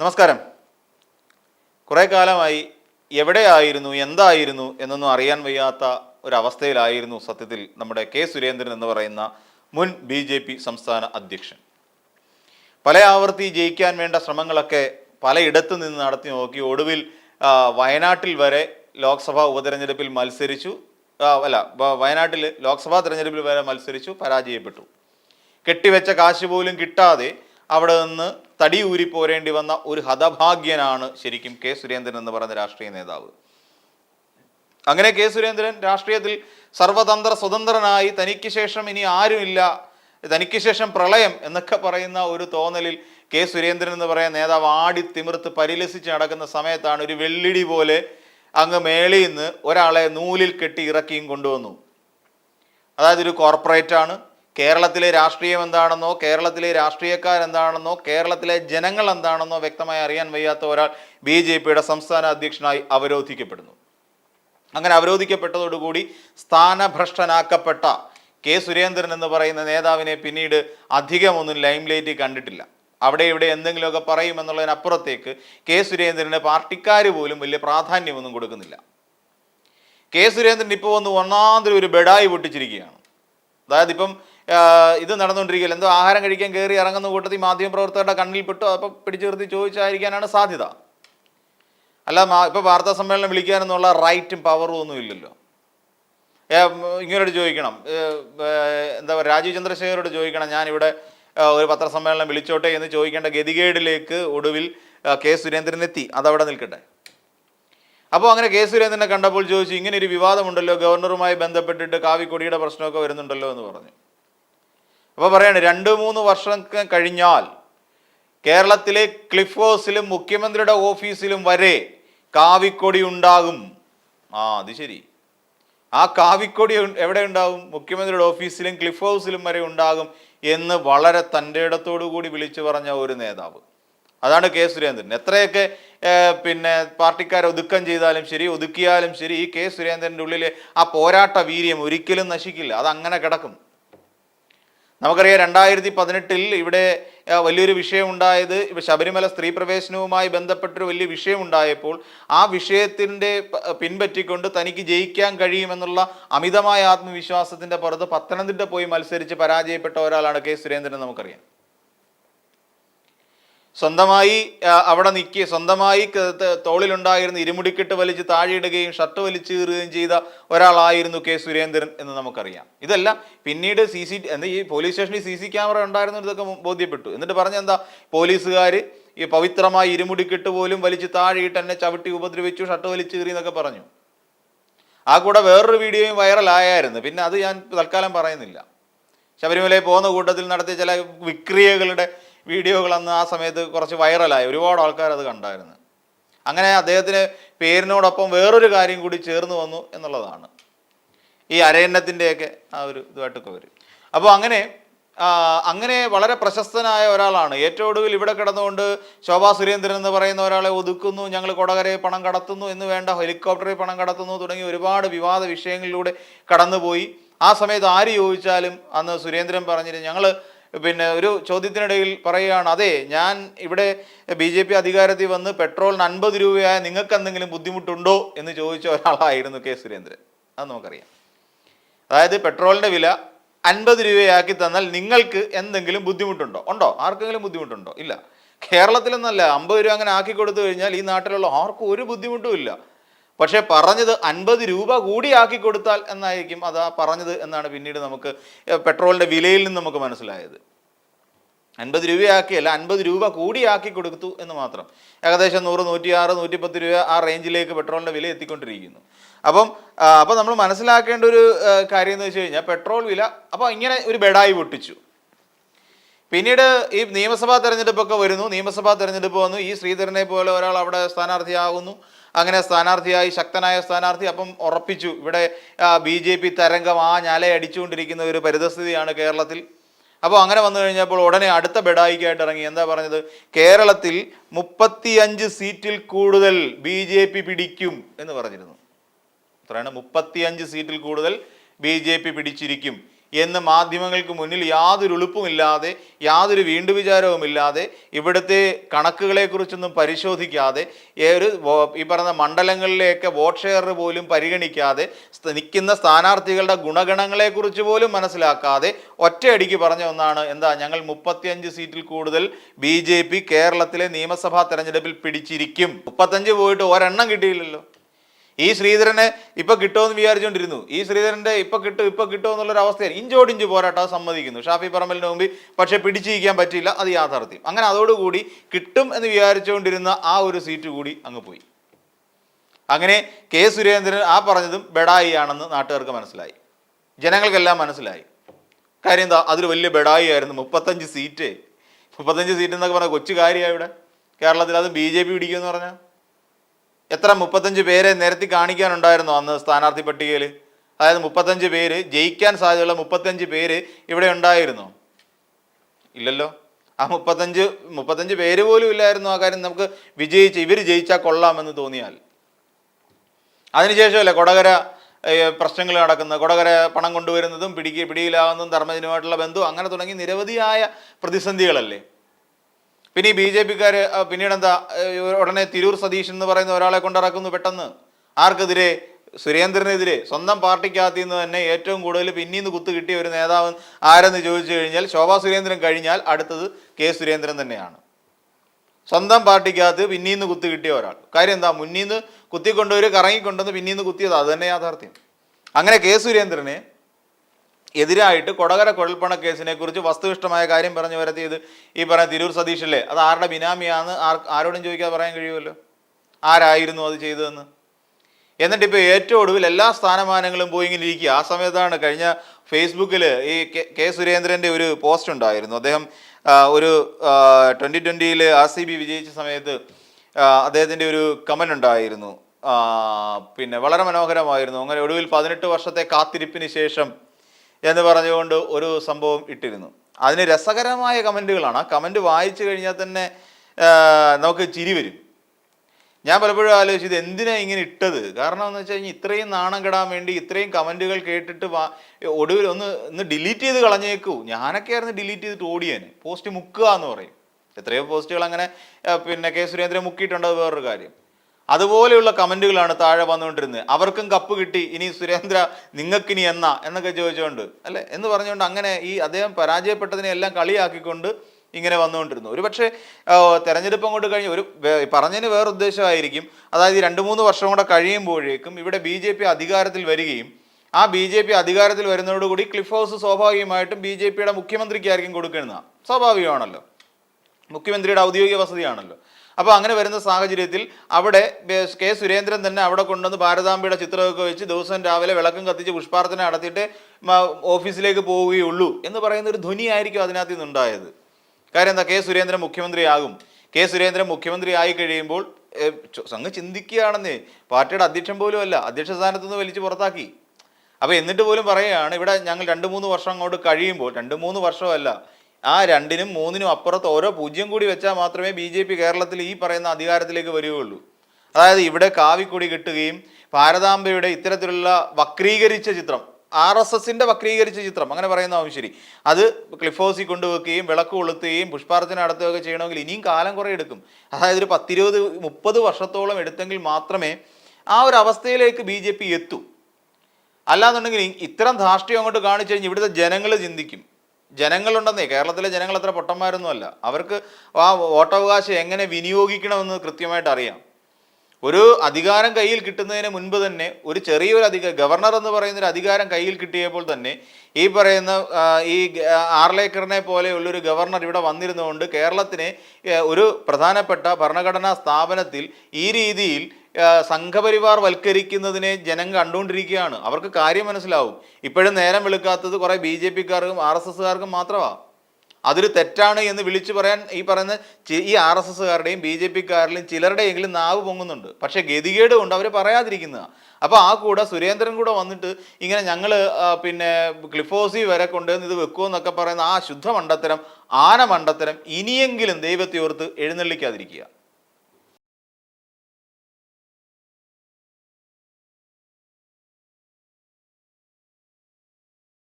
നമസ്കാരം. കുറേ കാലമായി എവിടെയായിരുന്നു എന്തായിരുന്നു എന്നൊന്നും അറിയാൻ വയ്യാത്ത ഒരവസ്ഥയിലായിരുന്നു സത്യത്തിൽ നമ്മുടെ കെ സുരേന്ദ്രൻ എന്ന് പറയുന്ന മുൻ ബി ജെ പി സംസ്ഥാന അധ്യക്ഷൻ. പല ആവർത്തി ജയിക്കാൻ വേണ്ട ശ്രമങ്ങളൊക്കെ പലയിടത്തു നിന്ന് നടത്തി നോക്കി. ഒടുവിൽ വയനാട്ടിൽ വരെ ലോക്സഭാ ഉപതെരഞ്ഞെടുപ്പിൽ മത്സരിച്ചു. അല്ല വയനാട്ടിൽ ലോക്സഭാ തെരഞ്ഞെടുപ്പിൽ വരെ മത്സരിച്ചു പരാജയപ്പെട്ടു. കെട്ടിവെച്ച കാശ് പോലും കിട്ടാതെ അവിടെ നിന്ന് തടി ഊരി പോരേണ്ടി വന്ന ഒരു ഹതഭാഗ്യനാണ് ശരിക്കും കെ സുരേന്ദ്രൻ എന്ന് പറയുന്ന രാഷ്ട്രീയ നേതാവ്. അങ്ങനെ കെ സുരേന്ദ്രൻ രാഷ്ട്രീയത്തിൽ സർവതന്ത്ര സ്വതന്ത്രനായി തനിക്ക് ശേഷം ഇനി ആരുമില്ല തനിക്ക് ശേഷം പ്രളയം എന്നൊക്കെ പറയുന്ന ഒരു തോന്നലിൽ കെ സുരേന്ദ്രൻ എന്ന് പറയുന്ന നേതാവ് ആടി തിമിർത്ത് പരിലസിച്ച് നടക്കുന്ന സമയത്താണ് ഒരു വെള്ളിടി പോലെ അങ്ങ് മേളിൽ നിന്ന് ഒരാളെ നൂലിൽ കെട്ടി ഇറക്കിയും കൊണ്ടുവന്നു. അതായത് ഒരു കോർപ്പറേറ്റ് ആണ് കേരളത്തിലെ രാഷ്ട്രീയം എന്താണെന്നോ കേരളത്തിലെ രാഷ്ട്രീയക്കാർ എന്താണെന്നോ കേരളത്തിലെ ജനങ്ങൾ എന്താണെന്നോ വ്യക്തമായി അറിയാൻ വയ്യാത്ത ഒരാൾ ബി ജെ പിയുടെ സംസ്ഥാന അധ്യക്ഷനായി അവരോധിക്കപ്പെടുന്നു. അങ്ങനെ അവരോധിക്കപ്പെട്ടതോടുകൂടി സ്ഥാനഭ്രഷ്ടനാക്കപ്പെട്ട കെ സുരേന്ദ്രൻ എന്ന് പറയുന്ന നേതാവിനെ പിന്നീട് അധികമൊന്നും ലൈം ലൈറ്റിൽ കണ്ടിട്ടില്ല. അവിടെ ഇവിടെ എന്തെങ്കിലുമൊക്കെ പറയുമെന്നുള്ളതിനപ്പുറത്തേക്ക് കെ സുരേന്ദ്രന് പാർട്ടിക്കാർ പോലും വലിയ പ്രാധാന്യമൊന്നും കൊടുക്കുന്നില്ല. കെ സുരേന്ദ്രൻ ഇപ്പോൾ വന്ന് ഒന്നാന്തരം ഒരു ബെഡായി പൊട്ടിച്ചിരിക്കുകയാണ്. അതായത് ഇപ്പം ഇത് നടന്നുകൊണ്ടിരിക്കുകയല്ല? എന്തോ ആഹാരം കഴിക്കാൻ കയറി ഇറങ്ങുന്ന കൂട്ടത്തിൽ മാധ്യമപ്രവർത്തകരുടെ കണ്ണിൽ പെട്ടു. അപ്പം പിടിച്ചു നിർത്തി ചോദിച്ചായിരിക്കാനാണ് സാധ്യത. അല്ല മാ- ഇപ്പൊ വാർത്താ സമ്മേളനം വിളിക്കാനെന്നുള്ള റൈറ്റും പവറും ഒന്നും ഇല്ലല്ലോ. ഇങ്ങനോട് ചോദിക്കണം. എന്താ പറയുക രാജീവ് ചന്ദ്രശേഖരോട് ചോദിക്കണം. ഞാനിവിടെ ഒരു പത്രസമ്മേളനം വിളിച്ചോട്ടെ എന്ന് ചോദിക്കേണ്ട ഗതികേടിലേക്ക് ഒടുവിൽ കെ സുരേന്ദ്രൻ എത്തി. അതവിടെ നിൽക്കട്ടെ. അപ്പോൾ അങ്ങനെ കെ സുരേന്ദ്രനെ കണ്ടപ്പോൾ ചോദിച്ചു ഇങ്ങനെ ഒരു വിവാദമുണ്ടല്ലോ. ഗവർണറുമായി ബന്ധപ്പെട്ടിട്ട് കാവിക്കൊടിയുടെ പ്രശ്നമൊക്കെ വരുന്നുണ്ടല്ലോ എന്ന് പറഞ്ഞു. അപ്പോൾ പറയാണ് രണ്ട് മൂന്ന് വർഷം കഴിഞ്ഞാൽ കേരളത്തിലെ ക്ലിഫ് ഹൗസിലും മുഖ്യമന്ത്രിയുടെ ഓഫീസിലും വരെ കാവിക്കൊടി ഉണ്ടാകും. ആ അത് ശരി. ആ കാവിക്കൊടി എവിടെ ഉണ്ടാകും? മുഖ്യമന്ത്രിയുടെ ഓഫീസിലും ക്ലിഫ് ഹൗസിലും വരെ ഉണ്ടാകും എന്ന് വളരെ തന്റെ കൂടി വിളിച്ചു പറഞ്ഞ ഒരു നേതാവ്. അതാണ് കെ സുരേന്ദ്രൻ. എത്രയൊക്കെ പിന്നെ പാർട്ടിക്കാരെ ഒതുക്കം ചെയ്താലും ശരി ഒതുക്കിയാലും ശരി ഈ കെ സുരേന്ദ്രന്റെ ഉള്ളിലെ ആ പോരാട്ട വീര്യം ഒരിക്കലും നശിക്കില്ല. അത് അങ്ങനെ കിടക്കും. നമുക്കറിയാം രണ്ടായിരത്തി പതിനെട്ടിൽ ഇവിടെ വലിയൊരു വിഷയം ഉണ്ടായത് ഇപ്പൊ ശബരിമല സ്ത്രീ പ്രവേശനവുമായി ബന്ധപ്പെട്ടൊരു വലിയ വിഷയമുണ്ടായപ്പോൾ ആ വിഷയത്തിന്റെ പിൻപറ്റിക്കൊണ്ട് തനിക്ക് ജയിക്കാൻ കഴിയുമെന്നുള്ള അമിതമായ ആത്മവിശ്വാസത്തിന്റെ പുറത്ത് പത്തനംതിട്ട പോയി മത്സരിച്ച് പരാജയപ്പെട്ട ഒരാളാണ് കെ സുരേന്ദ്രൻ നമുക്കറിയാം. സ്വന്തമായി അവിടെ നിൽക്കുക സ്വന്തമായി തോളിലുണ്ടായിരുന്ന ഇരുമുടിക്കെട്ട് വലിച്ച് താഴെയിടുകയും ഷർട്ട് വലിച്ചു കീറുകയും ചെയ്ത ഒരാളായിരുന്നു കെ. സുരേന്ദ്രൻ എന്ന് നമുക്കറിയാം. ഇതല്ല പിന്നീട് സി സി എന്താ ഈ പോലീസ് സ്റ്റേഷനിൽ സി സി ക്യാമറ ഉണ്ടായിരുന്നു ഇതൊക്കെ ബോധ്യപ്പെട്ടു. എന്നിട്ട് പറഞ്ഞ എന്താ? പോലീസുകാർ ഈ പവിത്രമായ ഇരുമുടിക്കെട്ട് പോലും വലിച്ച് താഴെയിട്ട് എന്നെ ചവിട്ടി ഉപദ്രവിച്ചു ഷർട്ട് വലിച്ചു കീറി എന്നൊക്കെ പറഞ്ഞു. ആ കൂടെ വേറൊരു വീഡിയോയും വൈറലായായിരുന്നു. പിന്നെ അത് ഞാൻ തൽക്കാലം പറയുന്നില്ല. ശബരിമലയിൽ പോകുന്ന കൂട്ടത്തിൽ നടത്തിയ ചില വിക്രിയകളുടെ വീഡിയോകൾ അന്ന് ആ സമയത്ത് കുറച്ച് വൈറലായി. ഒരുപാട് ആൾക്കാർ അത് കണ്ടായിരുന്നു. അങ്ങനെ അദ്ദേഹത്തിന് പേരിനോടൊപ്പം വേറൊരു കാര്യം കൂടി ചേർന്ന് വന്നു എന്നുള്ളതാണ്. ഈ അരയന്നത്തിന്റെയൊക്കെ ആ ഒരു ഇതുമായിട്ടൊക്കെ വരും. അപ്പോൾ അങ്ങനെ അങ്ങനെ വളരെ പ്രശസ്തനായ ഒരാളാണ്. ഏറ്റവും ഒടുവിൽ ഇവിടെ കിടന്നുകൊണ്ട് ശോഭാ സുരേന്ദ്രൻ എന്ന് പറയുന്ന ഒരാളെ ഒതുക്കുന്നു ഞങ്ങൾ കൊടകരയെ പണം കടത്തുന്നു എന്ന് വേണ്ട ഹെലികോപ്റ്ററിൽ പണം കടത്തുന്നു തുടങ്ങി ഒരുപാട് വിവാദ വിഷയങ്ങളിലൂടെ കടന്നുപോയി. ആ സമയത്ത് ആര് ചോദിച്ചാലും അന്ന് സുരേന്ദ്രൻ പറഞ്ഞിരുന്നു ഞങ്ങൾ പിന്നെ ഒരു ചോദ്യത്തിനിടയിൽ പറയുകയാണ് അതെ ഞാൻ ഇവിടെ ബി ജെ പി അധികാരത്തിൽ വന്ന് പെട്രോളിന് അൻപത് രൂപയായ നിങ്ങൾക്ക് എന്തെങ്കിലും ബുദ്ധിമുട്ടുണ്ടോ? എന്ന് ചോദിച്ച ഒരാളായിരുന്നു കെ. സുരേന്ദ്രൻ. അത് നമുക്കറിയാം. അതായത് പെട്രോളിന്റെ വില അൻപത് രൂപയാക്കി തന്നാൽ നിങ്ങൾക്ക് എന്തെങ്കിലും ബുദ്ധിമുട്ടുണ്ടോ? ഉണ്ടോ? ആർക്കെങ്കിലും ബുദ്ധിമുട്ടുണ്ടോ? ഇല്ല. കേരളത്തിലൊന്നല്ല അമ്പത് രൂപ അങ്ങനെ ആക്കി കൊടുത്തു കഴിഞ്ഞാൽ ഈ നാട്ടിലുള്ള ആർക്കും ഒരു ബുദ്ധിമുട്ടും ഇല്ല. പക്ഷേ പറഞ്ഞത് അൻപത് രൂപ കൂടി ആക്കി കൊടുത്താൽ എന്നായിരിക്കും അതാ പറഞ്ഞത് എന്നാണ് പിന്നീട് നമുക്ക് പെട്രോളിന്റെ വിലയിൽ നിന്ന് നമുക്ക് മനസ്സിലായത്. അൻപത് രൂപയാക്കിയല്ല അൻപത് രൂപ കൂടി ആക്കി കൊടുത്തു എന്ന് മാത്രം. ഏകദേശം നൂറ് നൂറ്റിയാറ് നൂറ്റിപ്പത്ത് രൂപ ആ റേഞ്ചിലേക്ക് പെട്രോളിന്റെ വില എത്തിക്കൊണ്ടിരിക്കുന്നു. അപ്പം അപ്പം നമ്മൾ മനസ്സിലാക്കേണ്ട ഒരു കാര്യം എന്ന് വെച്ച് കഴിഞ്ഞാൽ പെട്രോൾ വില അപ്പോൾ ഇങ്ങനെ ഒരു ബെഡായി പൊട്ടിച്ചു. പിന്നീട് ഈ നിയമസഭാ തെരഞ്ഞെടുപ്പൊക്കെ വരുന്നു. നിയമസഭാ തെരഞ്ഞെടുപ്പ് വന്നു. ഈ ശ്രീധരനെ പോലെ ഒരാൾ അവിടെ സ്ഥാനാർത്ഥിയാകുന്നു അങ്ങനെ സ്ഥാനാർത്ഥിയായി ശക്തനായ സ്ഥാനാർത്ഥി അപ്പം ഉറപ്പിച്ചു. ഇവിടെ ബി ജെ പി തരംഗം ആ ഞാലെ അടിച്ചുകൊണ്ടിരിക്കുന്ന ഒരു പരിതസ്ഥിതിയാണ് കേരളത്തിൽ. അപ്പോൾ അങ്ങനെ വന്നു കഴിഞ്ഞപ്പോൾ ഉടനെ അടുത്ത ബെഡായിക്കായിട്ട് ഇറങ്ങി. എന്താ പറഞ്ഞത്? കേരളത്തിൽ മുപ്പത്തിയഞ്ച് സീറ്റിൽ കൂടുതൽ ബി ജെ പി പിടിക്കും എന്ന് പറഞ്ഞിരുന്നു. അത്രയാണ് മുപ്പത്തിയഞ്ച് സീറ്റിൽ കൂടുതൽ ബി ജെ പി പിടിച്ചിരിക്കും. എന്ന് മാധ്യമങ്ങൾക്ക് മുന്നിൽ യാതൊരു ഉളുപ്പുമില്ലാതെ യാതൊരു വീണ്ടു വിചാരവുമില്ലാതെ ഇവിടുത്തെ കണക്കുകളെക്കുറിച്ചൊന്നും പരിശോധിക്കാതെ വോ- ഈ പറഞ്ഞ മണ്ഡലങ്ങളിലെയൊക്കെ വോട്ട് ഷെയർ പോലും പരിഗണിക്കാതെ നിൽക്കുന്ന സ്ഥാനാർത്ഥികളുടെ ഗുണഗണങ്ങളെക്കുറിച്ച് പോലും മനസ്സിലാക്കാതെ ഒറ്റയടിക്ക് പറഞ്ഞ ഒന്നാണ് എന്താ ഞങ്ങൾ മുപ്പത്തിയഞ്ച് സീറ്റിൽ കൂടുതൽ ബി കേരളത്തിലെ നിയമസഭാ തെരഞ്ഞെടുപ്പിൽ പിടിച്ചിരിക്കും. മുപ്പത്തഞ്ച് പോയിട്ട് ഒരെണ്ണം കിട്ടിയില്ലല്ലോ. ഈ ശ്രീധരനെ ഇപ്പൊ കിട്ടുമെന്ന് വിചാരിച്ചുകൊണ്ടിരുന്നു ഈ ശ്രീധരന്റെ ഇപ്പൊ കിട്ടും ഇപ്പൊ കിട്ടും എന്നുള്ളൊരു അവസ്ഥയാണ്. ഇഞ്ചോടിഞ്ച് പോരാട്ടം അത് സമ്മതിക്കുന്നു. ഷാഫി പറമ്പലിന് മുമ്പിൽ പക്ഷെ പിടിച്ചിരിക്കാൻ പറ്റില്ല അത് യാഥാർത്ഥ്യം. അങ്ങനെ അതോടുകൂടി കിട്ടും എന്ന് വിചാരിച്ചുകൊണ്ടിരുന്ന ആ ഒരു സീറ്റ് കൂടി അങ്ങ് പോയി. അങ്ങനെ കെ സുരേന്ദ്രൻ ആ പറഞ്ഞതും ബെഡായി ആണെന്ന് നാട്ടുകാർക്ക് മനസ്സിലായി. ജനങ്ങൾക്കെല്ലാം മനസ്സിലായി. കാര്യം എന്താ? അതിൽ വലിയ ബെഡായി ആയിരുന്നു മുപ്പത്തഞ്ച് സീറ്റ്. മുപ്പത്തഞ്ച് സീറ്റ് എന്നൊക്കെ പറഞ്ഞാൽ കൊച്ചു കാര്യമാണ് ഇവിടെ. കേരളത്തിൽ അത് ബി ജെ പി പിടിക്കുമെന്ന് പറഞ്ഞാൽ. എത്ര മുപ്പത്തഞ്ച് പേരെ നിരത്തി കാണിക്കാനുണ്ടായിരുന്നു അന്ന് സ്ഥാനാർത്ഥി പട്ടികയിൽ? അതായത് മുപ്പത്തഞ്ച് പേര് ജയിക്കാൻ സാധ്യതയുള്ള മുപ്പത്തഞ്ച് പേര് ഇവിടെ ഉണ്ടായിരുന്നു. ഇല്ലല്ലോ? ആ മുപ്പത്തഞ്ച് മുപ്പത്തഞ്ച് പേര് പോലും ഇല്ലായിരുന്നു ആ കാര്യം നമുക്ക് വിജയിച്ച് ഇവർ ജയിച്ചാൽ കൊള്ളാമെന്ന് തോന്നിയാൽ. അതിനുശേഷമല്ലേ കൊടകര പ്രശ്നങ്ങൾ നടക്കുന്നത് കൊടകര പണം കൊണ്ടുവരുന്നതും പിടിക്ക് പിടിയിലാകുന്നതും ധർമ്മജനുമായിട്ടുള്ള ബന്ധവും അങ്ങനെ തുടങ്ങി നിരവധിയായ പ്രതിസന്ധികളല്ലേ? പിന്നെ ഈ ബി ജെ പിക്കാർ പിന്നീട് എന്താ ഉടനെ തിരൂർ സതീഷ് എന്ന് പറയുന്ന ഒരാളെ കൊണ്ടിറക്കുന്നു പെട്ടെന്ന്. ആർക്കെതിരെ? സുരേന്ദ്രനെതിരെ. സ്വന്തം പാർട്ടിക്കകത്ത് നിന്ന് തന്നെ ഏറ്റവും കൂടുതൽ പിന്നീന്ന് കുത്തു കിട്ടിയ ഒരു നേതാവ് ആരെന്ന് ചോദിച്ചു കഴിഞ്ഞാൽ ശോഭാ സുരേന്ദ്രൻ കഴിഞ്ഞാൽ അടുത്തത് കെ സുരേന്ദ്രൻ തന്നെയാണ്. സ്വന്തം പാർട്ടിക്കകത്ത് പിന്നീന്ന് കുത്തു കിട്ടിയ ഒരാൾ. കാര്യം എന്താ? മുന്നീന്ന് കുത്തിക്കൊണ്ടുവരും കറങ്ങിക്കൊണ്ടുവന്ന് പിന്നീന്ന് കുത്തിയത്. അത് തന്നെ യാഥാർത്ഥ്യം. അങ്ങനെ കെ സുരേന്ദ്രനെ എതിരായിട്ട് കൊടകര കുഴൽപ്പണ കേസിനെ കുറിച്ച് വസ്തുനിഷ്ഠമായ കാര്യം പറഞ്ഞു വരത്തിയത് ഈ പറഞ്ഞ തിരൂർ സതീഷല്ലേ അത് ആരുടെ ബിനാമിയാന്ന് ആരോടും ചോദിക്കാതെ പറയാൻ കഴിയുമല്ലോ? ആരായിരുന്നു അത് ചെയ്തതെന്ന്? എന്നിട്ട് ഇപ്പോൾ ഏറ്റവും ഒടുവിൽ എല്ലാ സ്ഥാനമാനങ്ങളും പോയി ഇങ്ങനെ ഇരിക്കുക. ആ സമയത്താണ് കഴിഞ്ഞ ഫേസ്ബുക്കിൽ ഈ കെ- സുരേന്ദ്രന്റെ ഒരു പോസ്റ്റ് ഉണ്ടായിരുന്നു. അദ്ദേഹം ഒരു ട്വന്റി ട്വന്റിയിൽ ആർ സി ബി വിജയിച്ച സമയത്ത് അദ്ദേഹത്തിന്റെ ഒരു കമന്റ് ഉണ്ടായിരുന്നു. പിന്നെ വളരെ മനോഹരമായിരുന്നു. അങ്ങനെ ഒടുവിൽ പതിനെട്ട് വർഷത്തെ കാത്തിരിപ്പിന് ശേഷം എന്ന് പറഞ്ഞുകൊണ്ട് ഒരു സംഭവം ഇട്ടിരുന്നു. അതിന് രസകരമായ കമന്റുകളാണ് ആ കമന്റ് വായിച്ചു കഴിഞ്ഞാൽ തന്നെ നമുക്ക് ചിരി വരും. ഞാൻ പലപ്പോഴും ആലോചിച്ചു ഇത് എന്തിനാ ഇങ്ങനെ ഇട്ടത്? കാരണം എന്ന് വെച്ച് കഴിഞ്ഞാൽ ഇത്രയും നാണം കെടാൻ വേണ്ടി ഇത്രയും കമന്റുകൾ കേട്ടിട്ട് ഒടുവിൽ ഒന്ന് ഒന്ന് ഡിലീറ്റ് ചെയ്ത് കളഞ്ഞേക്കൂ. ഞാനൊക്കെ ആയിരുന്നു ഡിലീറ്റ് ചെയ്തിട്ട് ഓടിയേന്. പോസ്റ്റ് മുക്കുക എന്ന് പറയും. എത്രയോ പോസ്റ്റുകൾ അങ്ങനെ പിന്നെ കെ സുരേന്ദ്രൻ മുക്കിയിട്ടുണ്ട് വേറൊരു കാര്യം. അതുപോലെയുള്ള കമന്റുകളാണ് താഴെ വന്നുകൊണ്ടിരുന്നത്. അവർക്കും കപ്പ് കിട്ടി. ഇനി സുരേന്ദ്ര നിങ്ങൾക്കിനി എന്ന? എന്നൊക്കെ ചോദിച്ചുകൊണ്ട് അല്ലേ? എന്ന് പറഞ്ഞുകൊണ്ട് അങ്ങനെ ഈ അദ്ദേഹം പരാജയപ്പെട്ടതിനെ എല്ലാം കളിയാക്കിക്കൊണ്ട് ഇങ്ങനെ വന്നുകൊണ്ടിരുന്നു. ഒരു പക്ഷേ തെരഞ്ഞെടുപ്പ് അങ്ങോട്ട് കഴിഞ്ഞ് ഒരു പറഞ്ഞതിന് വേറെ ഉദ്ദേശമായിരിക്കും അതായത് രണ്ട് മൂന്ന് വർഷം കൂടെ കഴിയുമ്പോഴേക്കും ഇവിടെ ബി ജെ പി അധികാരത്തിൽ വരികയും ആ ബി ജെ പി അധികാരത്തിൽ വരുന്നതോടുകൂടി ക്ലിഫ് ഹൗസ് സ്വാഭാവികമായിട്ടും ബി ജെ പിയുടെ മുഖ്യമന്ത്രിക്കായിരിക്കും കൊടുക്കുന്നതാണ് സ്വാഭാവികമാണല്ലോ. മുഖ്യമന്ത്രിയുടെ ഔദ്യോഗിക വസതിയാണല്ലോ. അപ്പോൾ അങ്ങനെ വരുന്ന സാഹചര്യത്തിൽ അവിടെ കെ സുരേന്ദ്രൻ തന്നെ അവിടെ കൊണ്ടുവന്ന് ഭാരതാംബയുടെ ചിത്രമൊക്കെ വെച്ച് ദിവസം രാവിലെ വിളക്കും കത്തിച്ച് പുഷ്പാർത്ഥന നടത്തിയിട്ട് ഓഫീസിലേക്ക് പോവുകയുള്ളൂ എന്ന് പറയുന്ന ഒരു ധ്വനിയായിരിക്കും അതിനകത്ത് നിന്നുണ്ടായത് കാര്യം എന്താ? കെ സുരേന്ദ്രൻ മുഖ്യമന്ത്രിയാകും. കെ സുരേന്ദ്രൻ മുഖ്യമന്ത്രി ആയി കഴിയുമ്പോൾ അങ്ങ് ചിന്തിക്കുകയാണെന്നേ. പാർട്ടിയുടെ അധ്യക്ഷൻ പോലും അല്ല. അധ്യക്ഷ സ്ഥാനത്ത് നിന്ന് വലിച്ചു പുറത്താക്കി. അപ്പോൾ എന്നിട്ട് പോലും പറയുകയാണ് ഇവിടെ ഞങ്ങൾ രണ്ട് മൂന്ന് വർഷം അങ്ങോട്ട് കഴിയുമ്പോൾ രണ്ട് മൂന്ന് വർഷമല്ല ആ രണ്ടിനും മൂന്നിനും അപ്പുറത്ത് ഓരോ പൂജ്യം കൂടി വെച്ചാൽ മാത്രമേ ബി ജെ പി കേരളത്തിൽ ഈ പറയുന്ന അധികാരത്തിലേക്ക് വരികയുള്ളൂ. അതായത് ഇവിടെ കാവിക്കൊടി കിട്ടുകയും ഭാരതാംബയുടെ ഇത്തരത്തിലുള്ള വക്രീകരിച്ച ചിത്രം ആർ എസ് എസിന്റെ വക്രീകരിച്ച ചിത്രം അങ്ങനെ പറയുന്നതാവും ശരി. അത് ക്ലിഫോസി കൊണ്ടുവെക്കുകയും വിളക്ക് കൊളുത്തുകയും പുഷ്പാർച്ചന നടത്തുകയൊക്കെ ചെയ്യണമെങ്കിൽ ഇനിയും കാലം കുറേ എടുക്കും. അതായത് ഒരു പത്തിരുപത് മുപ്പത് വർഷത്തോളം എടുത്തെങ്കിൽ മാത്രമേ ആ ഒരു അവസ്ഥയിലേക്ക് ബി ജെ പി എത്തൂ. അല്ലാന്നുണ്ടെങ്കിൽ ഇത്തരം ധാർഷ്ട്യം അങ്ങോട്ട് കാണിച്ചു കഴിഞ്ഞാൽ ഇവിടുത്തെ ജനങ്ങൾ ചിന്തിക്കും. ജനങ്ങളുണ്ടെന്നേ കേരളത്തിലെ ജനങ്ങൾ അത്ര പൊട്ടന്മാരൊന്നും അല്ല. അവർക്ക് ആ വോട്ടവകാശം എങ്ങനെ വിനിയോഗിക്കണമെന്ന് കൃത്യമായിട്ട് അറിയാം. ഒരു അധികാരം കയ്യിൽ കിട്ടുന്നതിന് മുൻപ് തന്നെ ഒരു ചെറിയൊരു അധിക ഗവർണർ എന്ന് പറയുന്ന ഒരു അധികാരം കയ്യിൽ കിട്ടിയപ്പോൾ തന്നെ ഈ പറയുന്ന ഈ ആർലേക്കറിനെ പോലെയുള്ളൊരു ഗവർണർ ഇവിടെ വന്നിരുന്നുകൊണ്ട് കേരളത്തിനെ ഒരു പ്രധാനപ്പെട്ട ഭരണഘടനാ സ്ഥാപനത്തിൽ ഈ രീതിയിൽ സംഘപരിവാർ വൽക്കരിക്കുന്നതിനെ ജനം കണ്ടുകൊണ്ടിരിക്കുകയാണ്. അവർക്ക് കാര്യം മനസ്സിലാവും. ഇപ്പോഴും നേരം വെളുക്കാത്തത് കുറേ ബി ജെ പിക്കാർക്കും ആർ എസ് എസ്സുകാർക്കും മാത്രമാണ് അതൊരു തെറ്റാണ് എന്ന് വിളിച്ചു പറയാൻ ഈ പറയുന്ന ഈ ആർ എസ് എസ്സുകാരുടെയും ബി ജെ പിക്കാരുടെയും ചിലരുടെയെങ്കിലും നാവ് പൊങ്ങുന്നുണ്ട്. പക്ഷേ ഗതികേട് കൊണ്ട് അവർ പറയാതിരിക്കുന്നത്. അപ്പോൾ ആ കൂടെ സുരേന്ദ്രൻ കൂടെ വന്നിട്ട് ഇങ്ങനെ ഞങ്ങൾ പിന്നെ ക്ലിഫോസി വരെ കൊണ്ടുവന്ന് ഇത് വെക്കുമെന്നൊക്കെ പറയുന്ന ആ ശുദ്ധ മണ്ടത്തരം ആന മണ്ടത്തരം ഇനിയെങ്കിലും ദൈവത്തെ ഓർത്ത് എഴുന്നള്ളിക്കാതിരിക്കുക.